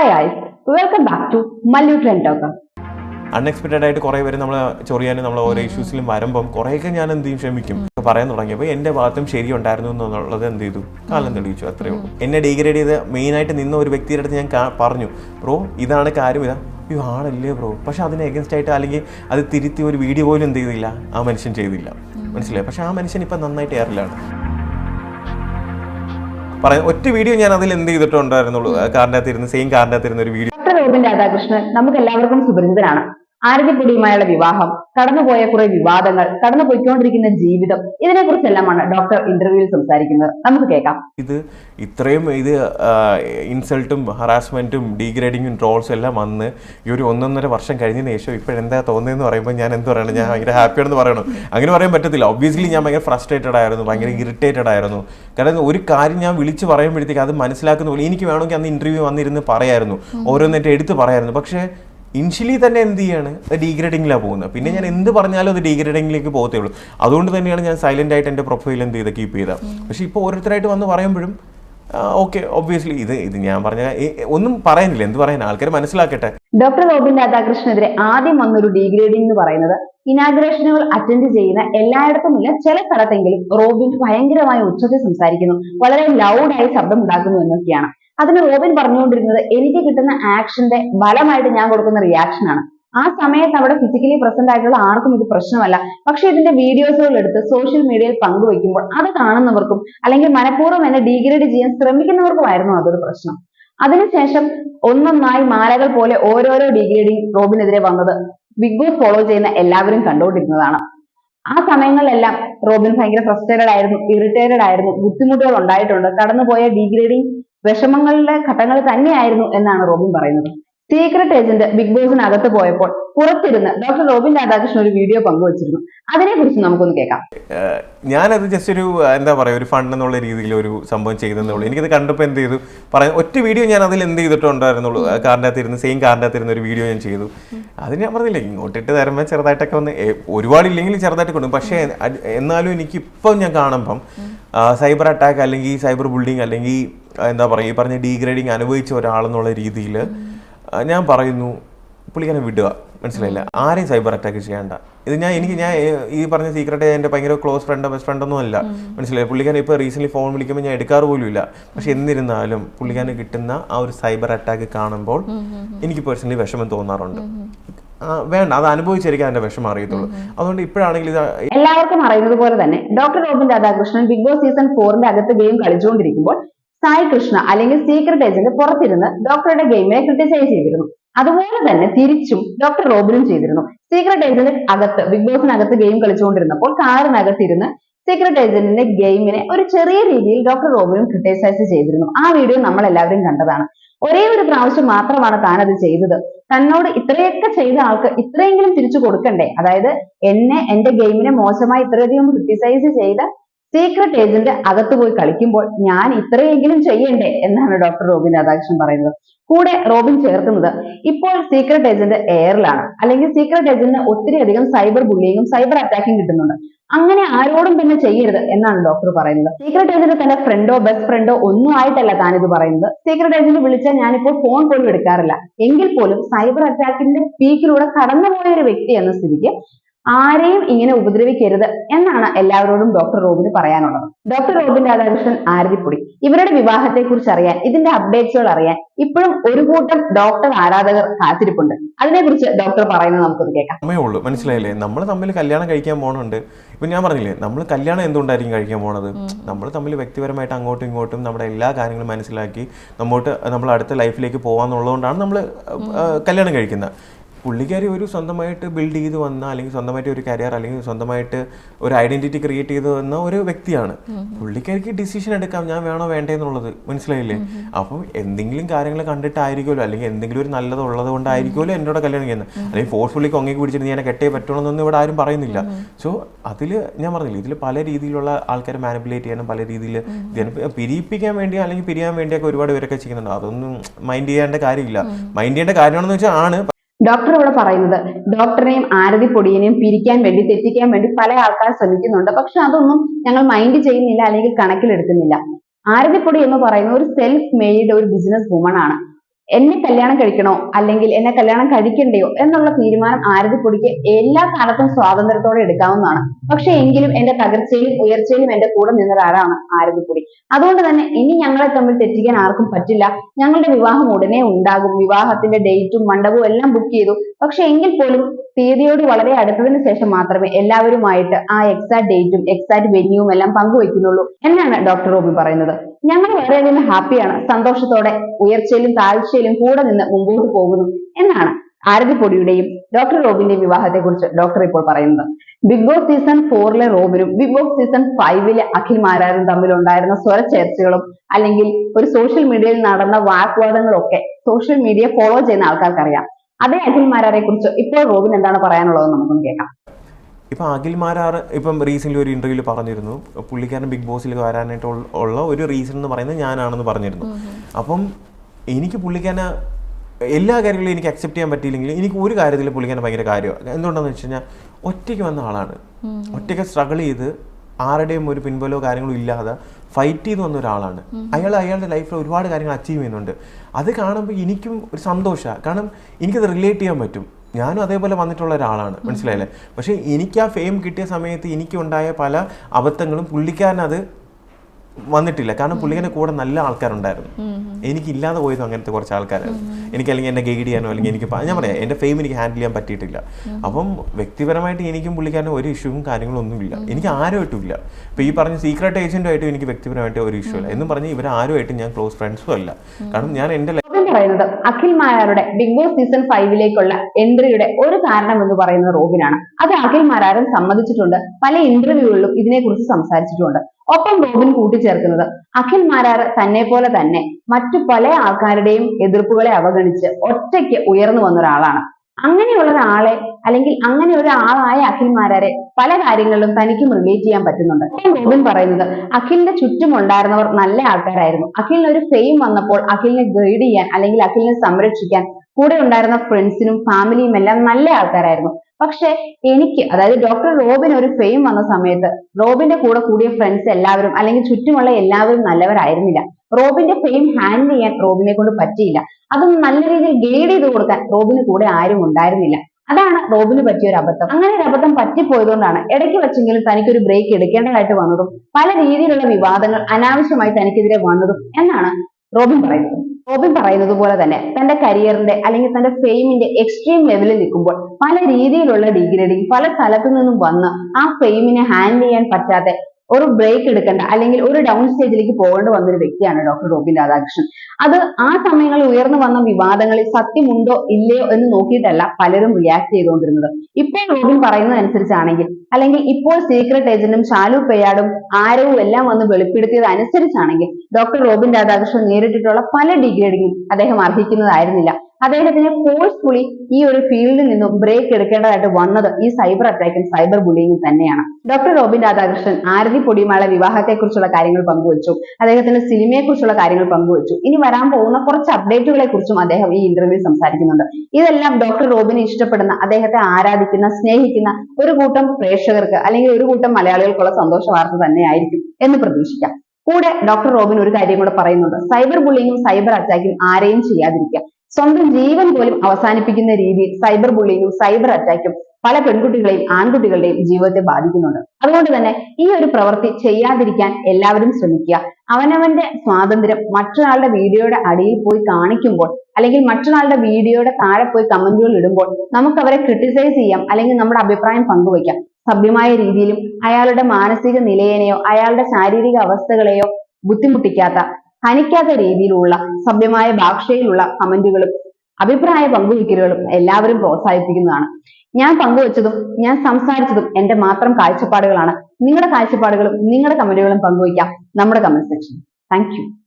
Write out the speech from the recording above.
Hi guys welcome back to Mallu trend talker unexpected ആയിട്ട് കുറേ പേര് നമ്മൾ ചൊറിയാനും നമ്മൾ ഓരോ ഇഷ്യൂസിലും വരുമ്പം കുറേയൊക്കെ ഞാൻ എന്ത് ചെയ്യും ക്ഷമിക്കും. പറയാൻ തുടങ്ങിയപ്പോൾ എന്റെ ഭാഗത്തും ശരി ഉണ്ടായിരുന്നു എന്നുള്ളത് എന്ത് ചെയ്തു? കാലം തെളിയിച്ചു അത്രയേ ഉള്ളൂ. എന്നെ ഡീഗ്രേഡ് ചെയ്ത് മെയിനായിട്ട് നിന്ന ഒരു വ്യക്തിയുടെ അടുത്ത് ഞാൻ പറഞ്ഞു ബ്രോ ഇതാണ് കാര്യം ഇതാ. അയ്യോ ആണല്ലേ ബ്രോ. പക്ഷെ അതിന് എഗൻസ്റ്റ് ആയിട്ട് അല്ലെങ്കിൽ അത് തിരുത്തി ഒരു വീഡിയോ പോലും എന്ത് ചെയ്തില്ല ആ മനുഷ്യൻ ചെയ്തില്ല. മനസ്സിലായി? പക്ഷെ ആ മനുഷ്യൻ ഇപ്പം നന്നായിട്ട് എയറിലാണ് പറയാം. ഒറ്റ വീഡിയോ ഞാൻ അതിൽ എന്ത് ചെയ്തിട്ടുണ്ടായിരുന്നുള്ളൂ? കാറിന്റെ അകത്തിരുന്ന് സെയിം കാറിന്റെ അകത്തിരുന്ന ഒരു വീഡിയോ രാധാകൃഷ്ണൻ നമുക്ക് എല്ലാവർക്കും സുപരിചിതനാണ്. ആരോഗ്യപ്പൊടിയുമായുള്ള വിവാഹം കടന്നുപോയ കുറെ വിവാദങ്ങൾ കടന്നു പോയിക്കൊണ്ടിരിക്കുന്ന ജീവിതം ഇതിനെക്കുറിച്ചെല്ലാമാണ് ഡോക്ടർ ഇന്റർവ്യൂവിൽ സംസാരിക്കുന്നത്. നമുക്ക് കേൾക്കാം. ഇത് ഇത്രയും ഇത് ഇൻസൾട്ടും ഹറാസ്മെന്റും ഡീഗ്രേഡിങ്ങും ട്രോൾസും എല്ലാം വന്ന് ഈ ഒരു ഒന്നൊന്നര വർഷം കഴിഞ്ഞതിന് ശേഷം ഇപ്പോഴെന്താ തോന്നുന്നതെന്ന് പറയുമ്പോൾ ഞാൻ എന്ത് പറയണം? ഞാൻ ഭയങ്കര ഹാപ്പിയാണെന്ന് പറയണം. അങ്ങനെ പറയാൻ പറ്റത്തില്ല. ഒബ്വിയസ്ലി ഞാൻ ഭയങ്കര ഫ്രസ്ട്രേറ്റഡ് ആയിരുന്നു ഭയങ്കര ഇറിറ്റേറ്റഡ് ആയിരുന്നു. കാരണം ഒരു കാര്യം ഞാൻ വിളിച്ച് പറയുമ്പോഴത്തേക്ക് അത് മനസ്സിലാക്കുന്ന പോലെ എനിക്ക് വേണമെങ്കിൽ അന്ന് ഇന്റർവ്യൂ വന്നിരുന്ന് പറയായിരുന്നു. ഓരോന്നിട്ട് എടുത്ത് പറയായിരുന്നു. പക്ഷേ ഇനിഷ്യലി തന്നെ എന്ത് ചെയ്യാണ്? ഡീഗ്രേഡിങ്ങിലാണ് പോകുന്നത് പിന്നെ ഞാൻ എന്ത് പറഞ്ഞാലും അത് ഡീഗ്രേഡിങ്ങിലേക്ക് പോകത്തേ ഉള്ളൂ. അതുകൊണ്ട് തന്നെയാണ് ഞാൻ സൈലന്റ് ആയിട്ട് എന്റെ പ്രൊഫൈൽ എന്ത് ചെയ്ത് കീപ്പ് ചെയ്തത്. പക്ഷേ ഇപ്പോൾ ഓരോരുത്തരായിട്ട് വന്ന് പറയുമ്പോഴും ഓക്കെ ഒബ്വിയസ്ലി ഇത് ഇത് ഞാൻ പറഞ്ഞ ഒന്നും പറയുന്നില്ല എന്ത് പറയാൻ ആൾക്കാർ മനസ്സിലാക്കട്ടെ. ഡോക്ടർ റോബിൻ രാധാകൃഷ്ണനെതിരെ ആദ്യം വന്നൊരു ഡീഗ്രേഡിംഗ് എന്ന് പറയുന്നത് ഇനാഗ്രേഷനുകൾ അറ്റൻഡ് ചെയ്യുന്ന എല്ലായിടത്തും ഇല്ല. ചില സ്ഥലത്തെങ്കിലും റോബിൻ ഭയങ്കരമായ ഉച്ചത്തിൽ സംസാരിക്കുന്നു. വളരെ ലൗഡായി ശബ്ദം ഉണ്ടാക്കുന്നു എന്നൊക്കെയാണ്. അതിന് റോബിൻ പറഞ്ഞുകൊണ്ടിരുന്നത് എനിക്ക് കിട്ടുന്ന ആക്ഷന്റെ ഫലമായിട്ട് ഞാൻ കൊടുക്കുന്ന റിയാക്ഷൻ ആണ്. ആ സമയത്ത് അവിടെ ഫിസിക്കലി പ്രസന്റ് ആയിട്ടുള്ള ആർക്കും ഇത് പ്രശ്നമല്ല. പക്ഷെ ഇതിന്റെ വീഡിയോസുകൾ എടുത്ത് സോഷ്യൽ മീഡിയയിൽ പങ്കുവെക്കുമ്പോൾ അത് കാണുന്നവർക്കും അല്ലെങ്കിൽ മനഃപൂർവം എന്നെ ഡീഗ്രേഡ് ചെയ്യാൻ ശ്രമിക്കുന്നവർക്കുമായിരുന്നു അതൊരു പ്രശ്നം. അതിനുശേഷം ഒന്നൊന്നായി മാലകൾ പോലെ ഓരോരോ ഡിഗ്രേഡിങ് റോബിനെതിരെ വന്നത് ബിഗ് ബോസ് ഫോളോ ചെയ്യുന്ന എല്ലാവരും കണ്ടുകൊണ്ടിരുന്നതാണ്. ആ സമയങ്ങളിലെല്ലാം റോബിൻ ഭയങ്കര ഫ്രസ്ട്രേറ്റഡ് ആയിരുന്നു ഇറിറ്റേറ്റഡ് ആയിരുന്നു ബുദ്ധിമുട്ടുകൾ ഉണ്ടായിട്ടുണ്ട്. കടന്നുപോയ ഡിഗ്രേഡിങ് വിഷമങ്ങളുടെ ഘട്ടങ്ങൾ തന്നെയായിരുന്നു എന്നാണ് റോബിൻ പറയുന്നത്. സീക്രട്ട് ഏജന്റ് ബിഗ് ബോസിനകത്ത് പോയപ്പോൾ പുറത്തിരുന്ന് ഡോക്ടർ റോബിൻ രാധാകൃഷ്ണൻ ഒരു വീഡിയോ പങ്കുവച്ചിരുന്നു. അതിനെ കുറിച്ച് നമുക്കൊന്ന് കേൾക്കാം. ഞാനത് ജസ്റ്റ് ഒരു എന്താ പറയുക ഒരു ഫണ്ട് എന്നുള്ള രീതിയിൽ ഒരു സംഭവം ചെയ്തെന്നുള്ളൂ. എനിക്കത് കണ്ടപ്പോൾ എന്ത് ചെയ്തു? പറയാം ഒറ്റ വീഡിയോ ഞാൻ അതിൽ എന്ത് ചെയ്തിട്ടുണ്ടായിരുന്നുള്ളൂ. കാറിന്റെ അകത്തിരുന്ന് സെയിം കാറിന്റെ അകത്തിരുന്ന ഒരു വീഡിയോ ഞാൻ ചെയ്തു. അത് ഞാൻ പറഞ്ഞില്ല ഇങ്ങോട്ടിട്ട് തരുമ്പോൾ ചെറുതായിട്ടൊക്കെ ഒന്ന് ഒരുപാട് ഒരുപാടില്ലെങ്കിൽ ചെറുതായിട്ട് കൊണ്ടു പക്ഷേ എന്നാലും എനിക്ക് ഇപ്പം ഞാൻ കാണുമ്പം സൈബർ അറ്റാക്ക് അല്ലെങ്കിൽ സൈബർ ബുള്ളിങ് അല്ലെങ്കിൽ എന്താ പറയുക ഈ പറഞ്ഞ ഡീഗ്രേഡിങ് അനുഭവിച്ച ഒരാളെന്നുള്ള രീതിയിൽ ഞാൻ പറയുന്നു പുള്ളിക്കാരെ വിടുക. മനസ്സിലായില്ല? ആരെയും സൈബർ അറ്റാക്ക് ചെയ്യണ്ട. ഇത് ഞാൻ എനിക്ക് ഞാൻ ഈ പറഞ്ഞ സീക്രട്ട് എന്റെ ഭയങ്കര ക്ലോസ് ഫ്രണ്ടോ ബെസ്റ്റ് ഫ്രണ്ടൊന്നും അല്ല. മനസ്സിലായി? പുള്ളിക്കാരൻ ഇപ്പോൾ റീസെന്റ് ഫോൺ വിളിക്കുമ്പോൾ ഞാൻ എടുക്കാറ് പോലും ഇല്ല. പക്ഷെ എന്നിരുന്നാലും പുള്ളിക്കാരന് കിട്ടുന്ന ആ ഒരു സൈബർ അറ്റാക്ക് കാണുമ്പോൾ എനിക്ക് പേഴ്സണലി വിഷമം തോന്നാറുണ്ട്. വേണ്ട അത് അനുഭവിച്ചായിരിക്കും അതിന്റെ വിഷമം അറിയത്തുള്ളൂ. അതുകൊണ്ട് ഇപ്പോഴാണെങ്കിൽ ഇത് എല്ലാവർക്കും അറിയുന്നത് പോലെ തന്നെ doctor Robin Radhakrishnan Big Boss season ഫോറിന്റെ അകത്ത് ഗെയിം കളിച്ചുകൊണ്ടിരിക്കുമ്പോൾ സായി കൃഷ്ണ അല്ലെങ്കിൽ സീക്രട്ട് ഏജന്റ് പുറത്തിരുന്ന് ഡോക്ടറുടെ ഗെയിമിനെ ക്രിട്ടിസൈസ് ചെയ്തിരുന്നു. അതുപോലെ തന്നെ തിരിച്ചും ഡോക്ടർ റോബിനും ചെയ്തിരുന്നു. സീക്രട്ട് ഏജന്റ് അകത്ത് ബിഗ് ബോസിനകത്ത് ഗെയിം കളിച്ചുകൊണ്ടിരുന്നപ്പോൾ കാറിനകത്തിരുന്ന് സീക്രട്ട് ഏജന്റിന്റെ ഗെയിമിനെ ഒരു ചെറിയ രീതിയിൽ ഡോക്ടർ റോബിനും ക്രിട്ടിസൈസ് ചെയ്തിരുന്നു. ആ വീഡിയോ നമ്മൾ എല്ലാവരും കണ്ടതാണ്. ഒരേ ഒരു പ്രാവശ്യം മാത്രമാണ് താൻ അത് ചെയ്തത്. തന്നോട് ഇത്രയൊക്കെ ചെയ്ത ആൾക്ക് ഇത്രയെങ്കിലും തിരിച്ചു കൊടുക്കണ്ടേ? അതായത് എന്നെ എന്റെ ഗെയിമിനെ മോശമായി ഇത്രയധികം ക്രിട്ടിസൈസ് ചെയ്ത സീക്രട്ട് ഏജന്റ് അകത്തു പോയി കളിക്കുമ്പോൾ ഞാൻ ഇത്രയെങ്കിലും ചെയ്യണ്ടേ? എന്നാണ് ഡോക്ടർ റോബിൻ രാധാകൃഷ്ണൻ പറയുന്നത്. കൂടെ റോബിൻ ചേർക്കുന്നത് ഇപ്പോൾ സീക്രട്ട് ഏജന്റ് എയറിലാണ് അല്ലെങ്കിൽ സീക്രട്ട് ഏജന്റിന് ഒത്തിരി അധികം സൈബർ ബുള്ളിങ്ങും സൈബർ അറ്റാക്കും കിട്ടുന്നുണ്ട്. അങ്ങനെ ആരോടും പിന്നെ ചെയ്യരുത് എന്നാണ് ഡോക്ടർ പറയുന്നത്. സീക്രട്ട് ഏജന്റ് തന്റെ ഫ്രണ്ടോ ബെസ്റ്റ് ഫ്രണ്ടോ ഒന്നും ആയിട്ടല്ല താൻ ഇത് പറയുന്നത്. സീക്രട്ട് ഏജന്റ് വിളിച്ചാൽ ഞാനിപ്പോൾ ഫോൺ പോലും എടുക്കാറില്ല. എങ്കിൽ പോലും സൈബർ അറ്റാക്കിന്റെ പീക്കിലൂടെ കടന്നുപോയ ഒരു വ്യക്തി എന്ന സ്ഥിതിക്ക് ആരെയും ഇങ്ങനെ ഉപദ്രവിക്കരുത് എന്നാണ് എല്ലാവരോടും ഡോക്ടർ റോബിന് പറയാനുള്ളത്. Doctor Robin Radhakrishnan Arathi Podi. ഇവരുടെ വിവാഹത്തെ കുറിച്ച് അറിയാൻ ഇതിന്റെ അപ്ഡേറ്റ്സുകൾ അറിയാൻ ഇപ്പോഴും ഒരു കൂട്ടം ഡോക്ടർ ആരാധകർ കാത്തിരിപ്പുണ്ട്. അതിനെക്കുറിച്ച് ഡോക്ടർ പറയുന്നത് നമുക്കൊന്ന് കേൾക്കാം. സമയമേ ഉള്ളൂ. മനസ്സിലായില്ലേ? നമ്മൾ തമ്മിൽ കല്യാണം കഴിക്കാൻ പോകണുണ്ട് ഇപ്പൊ ഞാൻ പറഞ്ഞില്ലേ നമ്മൾ കല്യാണം എന്തുകൊണ്ടായിരിക്കും കഴിക്കാൻ പോണത്? നമ്മൾ തമ്മിൽ വ്യക്തിപരമായിട്ട് അങ്ങോട്ടും ഇങ്ങോട്ടും നമ്മുടെ എല്ലാ കാര്യങ്ങളും മനസ്സിലാക്കി നമ്മോട്ട് നമ്മൾ അടുത്ത ലൈഫിലേക്ക് പോകാന്നുള്ളതുകൊണ്ടാണ് നമ്മൾ കല്യാണം കഴിക്കുന്നത്. പുള്ളിക്കാരി ഒരു സ്വന്തമായിട്ട് ബിൽഡ് ചെയ്ത് വന്ന അല്ലെങ്കിൽ സ്വന്തമായിട്ട് ഒരു കരിയർ അല്ലെങ്കിൽ സ്വന്തമായിട്ട് ഒരു ഐഡന്റിറ്റി ക്രിയേറ്റ് ചെയ്ത് വന്ന ഒരു വ്യക്തിയാണ്. പുള്ളിക്കാരിക്ക് ഡിസിഷൻ എടുക്കാം ഞാൻ വേണോ വേണ്ടേ എന്നുള്ളത്. മനസ്സിലായില്ലേ? അപ്പം എന്തെങ്കിലും കാര്യങ്ങൾ കണ്ടിട്ടായിരിക്കുമല്ലോ. അല്ലെങ്കിൽ എന്തെങ്കിലും ഒരു നല്ലത് ഉള്ളത് കൊണ്ടായിരിക്കുമല്ലോ എന്നോട് കല്യാണം ചെയ്യുന്നത്. അല്ലെങ്കിൽ ഫോഴ്സ്ഫുള്ളി കൊങ്ങി പിടിച്ചിട്ട് ഞാൻ കെട്ടേ പറ്റണമെന്നൊന്നും ഇവിടെ ആരും പറയുന്നില്ല. സോ അതിൽ ഞാൻ പറഞ്ഞില്ല ഇതിൽ പല രീതിയിലുള്ള ആൾക്കാരെ മാനിപ്പുലേറ്റ് ചെയ്യാനും പല രീതിയിൽ പിരിയിപ്പിക്കാൻ വേണ്ടി അല്ലെങ്കിൽ പിരിയാൻ വേണ്ടിയൊക്കെ ഒരുപാട് പേരൊക്കെ ചെയ്യുന്നുണ്ട്. അതൊന്നും മൈൻഡ് ചെയ്യേണ്ട കാര്യമില്ല. മൈൻഡ് ചെയ്യേണ്ട കാര്യമാണെന്ന് വെച്ചാൽ ആണ്. ഡോക്ടർ ഇവിടെ പറയുന്നത് ഡോക്ടറിനെയും ആരതി പൊടിയനെയും പിരിക്കാൻ വേണ്ടി തെറ്റിക്കാൻ വേണ്ടി പല ആൾക്കാർ ശ്രമിക്കുന്നുണ്ട്. പക്ഷെ അതൊന്നും ഞങ്ങൾ മൈൻഡ് ചെയ്യുന്നില്ല അല്ലെങ്കിൽ കണക്കിലെടുക്കുന്നില്ല. ആരതിപ്പൊടി എന്ന് പറയുന്ന ഒരു സെൽഫ് മെയ്ഡ് ഒരു ബിസിനസ് വുമൺ ആണ്. എന്നെ കല്യാണം കഴിക്കണോ? അല്ലെങ്കിൽ എന്നെ കല്യാണം കഴിക്കണ്ടയോ? എന്നുള്ള തീരുമാനം ആരതിപ്പൊടിക്ക് എല്ലാ കാലത്തും സ്വാതന്ത്ര്യത്തോടെ എടുക്കാവുന്നതാണ്. പക്ഷെ എങ്കിലും എന്റെ തകർച്ചയിലും ഉയർച്ചയിലും എന്റെ കൂടെ നിന്നൊരാളാണ് ആരതിപ്പൊടി. അതുകൊണ്ട് തന്നെ ഇനി ഞങ്ങളെ തമ്മിൽ തെറ്റിക്കാൻ ആർക്കും പറ്റില്ല. ഞങ്ങളുടെ വിവാഹം ഉടനെ ഉണ്ടാകും. വിവാഹത്തിന്റെ ഡേറ്റും മണ്ഡപവും എല്ലാം ബുക്ക് ചെയ്തു. പക്ഷെ എങ്കിൽ പോലും തീയതിയോട് വളരെ അടുത്തതിന് ശേഷം മാത്രമേ എല്ലാവരുമായിട്ട് ആ എക്സാക്ട് ഡേറ്റും എക്സാക്ട് വെന്യൂവും എല്ലാം പങ്കുവെക്കുന്നുള്ളൂ എന്നാണ് ഡോക്ടർ റോബി പറയുന്നത്. ഞങ്ങൾ വളരെയധികം ഹാപ്പിയാണ് സന്തോഷത്തോടെ ഉയർച്ചയിലും താഴ്ചയിലും കൂടെ നിന്ന് മുമ്പോട്ട് പോകുന്നു എന്നാണ് ആരതിപ്പൊടിയുടെയും ഡോക്ടർ റോബിന്റെയും വിവാഹത്തെ കുറിച്ച് ഡോക്ടർ ഇപ്പോൾ പറയുന്നത്. ബിഗ് ബോസ് സീസൺ ഫോറിലെ റോബിനും ബിഗ് ബോസ് സീസൺ ഫൈവിലെ അഖിൽ മാരാരും തമ്മിൽ ഉണ്ടായിരുന്ന സ്വരച്ചേർച്ചകളും അല്ലെങ്കിൽ ഒരു സോഷ്യൽ മീഡിയയിൽ നടന്ന വാഗ്വാദങ്ങളും ഒക്കെ സോഷ്യൽ മീഡിയ ഫോളോ ചെയ്യുന്ന ആൾക്കാർക്കറിയാം. അതേ അഖിൽ മാരാരെ കുറിച്ച് ഇപ്പോൾ റോബിൻ എന്താണ് പറയാനുള്ളത് നമുക്കൊന്ന് കേൾക്കാം. ഇപ്പം അഖിൽ മാരാർ ഇപ്പം റീസെന്റ്ലി ഒരു ഇന്റർവ്യൂവിൽ പറഞ്ഞിരുന്നു. പുള്ളിക്കാരൻ ബിഗ് ബോസിൽ വരാനായിട്ട് ഉള്ള ഒരു റീസൺ എന്ന് പറയുന്നത് ഞാനാണെന്ന് പറഞ്ഞിരുന്നു. അപ്പം എനിക്ക് പുള്ളിക്കാരനെ എല്ലാ കാര്യങ്ങളും എനിക്ക് അക്സെപ്റ്റ് ചെയ്യാൻ പറ്റിയില്ലെങ്കിലും എനിക്ക് ഒരു കാര്യത്തിൽ പുള്ളിക്കാരൻ ഭയങ്കര കാര്യമാണ്. എന്തുകൊണ്ടാണെന്ന് വെച്ച് കഴിഞ്ഞാൽ ഒറ്റയ്ക്ക് വന്ന ആളാണ്. ഒറ്റയ്ക്ക് സ്ട്രഗിൾ ചെയ്ത് ആരുടെയും ഒരു പിൻബലോ കാര്യങ്ങളോ ഇല്ലാതെ ഫൈറ്റ് ചെയ്ത് വന്ന ഒരാളാണ്. അയാൾ അയാളുടെ ലൈഫിൽ ഒരുപാട് കാര്യങ്ങൾ അച്ചീവ് ചെയ്യുന്നുണ്ട്. അത് കാണുമ്പോൾ എനിക്കും ഒരു സന്തോഷമാണ് കാരണം എനിക്കത് റിലേറ്റ് ചെയ്യാൻ പറ്റും. ഞാനും അതേപോലെ വന്നിട്ടുള്ള ഒരാളാണ്. മനസ്സിലായില്ലേ? പക്ഷേ എനിക്ക് ആ ഫെയിം കിട്ടിയ സമയത്ത് എനിക്കുണ്ടായ പല അബദ്ധങ്ങളും പുള്ളിക്കാരനത് വന്നിട്ടില്ല. കാരണം പുള്ളിക്കാരന്റെ കൂടെ നല്ല ആൾക്കാരുണ്ടായിരുന്നു. എനിക്കില്ലാതെ പോയത് അങ്ങനത്തെ കുറച്ച് ആൾക്കാരായിരുന്നു. എനിക്ക് അല്ലെങ്കിൽ എന്നെ ഗൈഡ് ചെയ്യാനോ അല്ലെങ്കിൽ എനിക്ക് ഞാൻ പറയാം എന്റെ ഫെയിം എനിക്ക് ഹാൻഡിൽ ചെയ്യാൻ പറ്റിയിട്ടില്ല. അപ്പം വ്യക്തിപരമായിട്ട് എനിക്കും പുള്ളിക്കാരനും ഒരു ഇഷ്യൂവും കാര്യങ്ങളും ഒന്നുമില്ല എനിക്ക് ആരുമായിട്ടുമില്ല. ഇപ്പോൾ ഈ പറഞ്ഞ സീക്രട്ട് ഏജന്റുമായിട്ടും എനിക്ക് വ്യക്തിപരമായിട്ട് ഒരു ഇഷ്യൂ ഇല്ല. എന്നും പറഞ്ഞ് ഇവരാരുമായിട്ടും ഞാൻ ക്ലോസ് ഫ്രണ്ട്സും അല്ല. കാരണം ഞാൻ എന്റെ പറയുന്നത് അഖിൽ മാരാരുടെ ബിഗ് ബോസ് സീസൺ ഫൈവിലേക്കുള്ള എൻട്രിയുടെ ഒരു കാരണം എന്ന് പറയുന്നത് റോബിനാണ്. അത് അഖിൽ മാരാരും സമ്മതിച്ചിട്ടുണ്ട്. പല ഇന്റർവ്യൂകളിലും ഇതിനെക്കുറിച്ച് സംസാരിച്ചിട്ടുണ്ട്. ഒപ്പം റോബിൻ കൂട്ടിച്ചേർക്കുന്നത് അഖിൽ മാരാർ തന്നെ പോലെ തന്നെ മറ്റു പല ആൾക്കാരുടെയും എതിർപ്പുകളെ അവഗണിച്ച് ഒറ്റയ്ക്ക് ഉയർന്നു വന്ന ഒരാളാണ്. അങ്ങനെയുള്ള ഒരാളെ അല്ലെങ്കിൽ അങ്ങനെ ഒരാളായ അഖിൽ മാരാരെ പല കാര്യങ്ങളിലും തനിക്കും റിലേറ്റ് ചെയ്യാൻ പറ്റുന്നുണ്ട്. റോബിൻ പറയുന്നത് അഖിലിന്റെ ചുറ്റും ഉണ്ടായിരുന്നവർ നല്ല ആൾക്കാരായിരുന്നു. അഖിലിന് ഒരു ഫെയിം വന്നപ്പോൾ അഖിലിനെ ഗൈഡ് ചെയ്യാൻ അല്ലെങ്കിൽ അഖിലിനെ സംരക്ഷിക്കാൻ കൂടെ ഉണ്ടായിരുന്ന ഫ്രണ്ട്സിനും ഫാമിലിയും എല്ലാം നല്ല ആൾക്കാരായിരുന്നു. പക്ഷെ എനിക്ക് അതായത് ഡോക്ടർ റോബിൻ ഒരു ഫെയിം വന്ന സമയത്ത് റോബിന്റെ കൂടെ കൂടിയ ഫ്രണ്ട്സ് എല്ലാവരും അല്ലെങ്കിൽ ചുറ്റുമുള്ള എല്ലാവരും നല്ലവരായിരുന്നില്ല. റോബിന്റെ ഫെയിം ഹാൻഡിൽ ചെയ്യാൻ റോബിനെ കൊണ്ട് പറ്റിയില്ല. അത് നല്ല രീതിയിൽ ഗൈഡ് ചെയ്ത് കൊടുക്കാൻ റോബിന് കൂടെ ആരും ഉണ്ടായിരുന്നില്ല. അതാണ് റോബിന് പറ്റിയ ഒരു അബദ്ധം. അങ്ങനെ ഒരു അബദ്ധം പറ്റിപ്പോയതുകൊണ്ടാണ് ഇടയ്ക്ക് വെച്ചെങ്കിലും തനിക്കൊരു ബ്രേക്ക് എടുക്കേണ്ടതായിട്ട് വന്നതും പല രീതിയിലുള്ള വിവാദങ്ങൾ അനാവശ്യമായി തനിക്കെതിരെ വന്നതും എന്നാണ് റോബിൻ പറയുന്നത്. റോബിൻ പറയുന്നത് പോലെ തന്നെ തന്റെ കരിയറിന്റെ അല്ലെങ്കിൽ തന്റെ ഫെയിമിന്റെ എക്സ്ട്രീം ലെവലിൽ നിൽക്കുമ്പോൾ പല രീതിയിലുള്ള ഡിഗ്രേഡിങ് പല സ്ഥലത്തു നിന്നും വന്ന് ആ ഫെയിമിനെ ഹാൻഡിൽ ചെയ്യാൻ പറ്റാതെ ഒരു ബ്രേക്ക് എടുക്കേണ്ട. അല്ലെങ്കിൽ ഒരു ഡൗൺ സ്റ്റേജിലേക്ക് പോകേണ്ടി വന്ന ഒരു വ്യക്തിയാണ് ഡോക്ടർ റോബിൻ രാധാകൃഷ്ണൻ. അത് ആ സമയങ്ങളിൽ ഉയർന്നു വന്ന വിവാദങ്ങളിൽ സത്യമുണ്ടോ ഇല്ലയോ എന്ന് നോക്കിയിട്ടല്ല പലരും റിയാക്ട് ചെയ്തുകൊണ്ടിരുന്നത്. ഇപ്പോൾ റോബിൻ പറയുന്നതനുസരിച്ചാണെങ്കിൽ അല്ലെങ്കിൽ ഇപ്പോൾ സീക്രട്ട് ഏജന്റും ഷാലു പെയ്യാടും ആരവും എല്ലാം വന്ന് വെളിപ്പെടുത്തിയത് അനുസരിച്ചാണെങ്കിൽ ഡോക്ടർ റോബിൻ രാധാകൃഷ്ണൻ നേരിട്ടിട്ടുള്ള പല ഡിഗ്രേഡിങ്ങും അദ്ദേഹം അർഹിക്കുന്നതായിരുന്നില്ല. അദ്ദേഹത്തിന് ഫോഴ്സ്ഫുള്ളി ഈ ഒരു ഫീൽഡിൽ നിന്നും ബ്രേക്ക് എടുക്കേണ്ടതായിട്ട് വന്നത് ഈ സൈബർ അറ്റാക്കും സൈബർ ബുള്ളിങ്ങും തന്നെയാണ്. ഡോക്ടർ റോബിൻ രാധാകൃഷ്ണൻ ആരതി പൊടിമള വിവാഹത്തെക്കുറിച്ചുള്ള കാര്യങ്ങൾ പങ്കുവച്ചു. അദ്ദേഹത്തിന്റെ സിനിമയെ കുറിച്ചുള്ള കാര്യങ്ങൾ പങ്കുവച്ചു. ഇനി വരാൻ പോകുന്ന കുറച്ച് അപ്ഡേറ്റുകളെ കുറിച്ചും അദ്ദേഹം ഈ ഇന്റർവ്യൂവിൽ സംസാരിക്കുന്നുണ്ട്. ഇതെല്ലാം ഡോക്ടർ റോബിനെ ഇഷ്ടപ്പെടുന്ന അദ്ദേഹത്തെ ആരാധിക്കുന്ന സ്നേഹിക്കുന്ന ഒരു കൂട്ടം പ്രേക്ഷകർക്ക് അല്ലെങ്കിൽ ഒരു കൂട്ടം മലയാളികൾക്കുള്ള സന്തോഷ വാർത്ത തന്നെയായിരിക്കും എന്ന് പ്രതീക്ഷിക്കാം. കൂടെ ഡോക്ടർ റോബിൻ ഒരു കാര്യം കൂടെ പറയുന്നുണ്ട്. സൈബർ ബുള്ളിങ്ങും സൈബർ അറ്റാക്കും ആരെയും ചെയ്യാതിരിക്കുക. സ്വന്തം ജീവൻ പോലും അവസാനിപ്പിക്കുന്ന രീതിയിൽ സൈബർ ബുള്ളിങ്ങും സൈബർ അറ്റാക്കും പല പെൺകുട്ടികളെയും ആൺകുട്ടികളുടെയും ജീവിതത്തെ ബാധിക്കുന്നുണ്ട്. അതുകൊണ്ട് തന്നെ ഈ ഒരു പ്രവൃത്തി ചെയ്യാതിരിക്കാൻ എല്ലാവരും ശ്രമിക്കുക. അവനവന്റെ സ്വാതന്ത്ര്യം മറ്റൊരാളുടെ വീഡിയോയുടെ അടിയിൽ പോയി കാണിക്കുമ്പോൾ അല്ലെങ്കിൽ മറ്റൊരാളുടെ വീഡിയോയുടെ താഴെ പോയി കമന്റുകൾ ഇടുമ്പോൾ നമുക്ക് അവരെ ക്രിട്ടിസൈസ് ചെയ്യാം അല്ലെങ്കിൽ നമ്മുടെ അഭിപ്രായം പങ്കുവയ്ക്കാം. സഭ്യമായ രീതിയിലും അയാളുടെ മാനസിക നിലയെയോ അയാളുടെ ശാരീരിക അവസ്ഥകളെയോ ബുദ്ധിമുട്ടിക്കാത്ത ഹനിക്കാത്ത രീതിയിലുള്ള സഭ്യമായ ഭാഷയിലുള്ള കമന്റുകളും അഭിപ്രായ പങ്കുവയ്ക്കലുകളും എല്ലാവരും പ്രോത്സാഹിപ്പിക്കുന്നതാണ്. ഞാൻ പങ്കുവച്ചതും ഞാൻ സംസാരിച്ചതും എന്റെ മാത്രം കാഴ്ചപ്പാടുകളാണ്. നിങ്ങളുടെ കാഴ്ചപ്പാടുകളും നിങ്ങളുടെ കമന്റുകളും പങ്കുവയ്ക്കാം നമ്മുടെ കമന്റ് സെക്ഷൻ താങ്ക്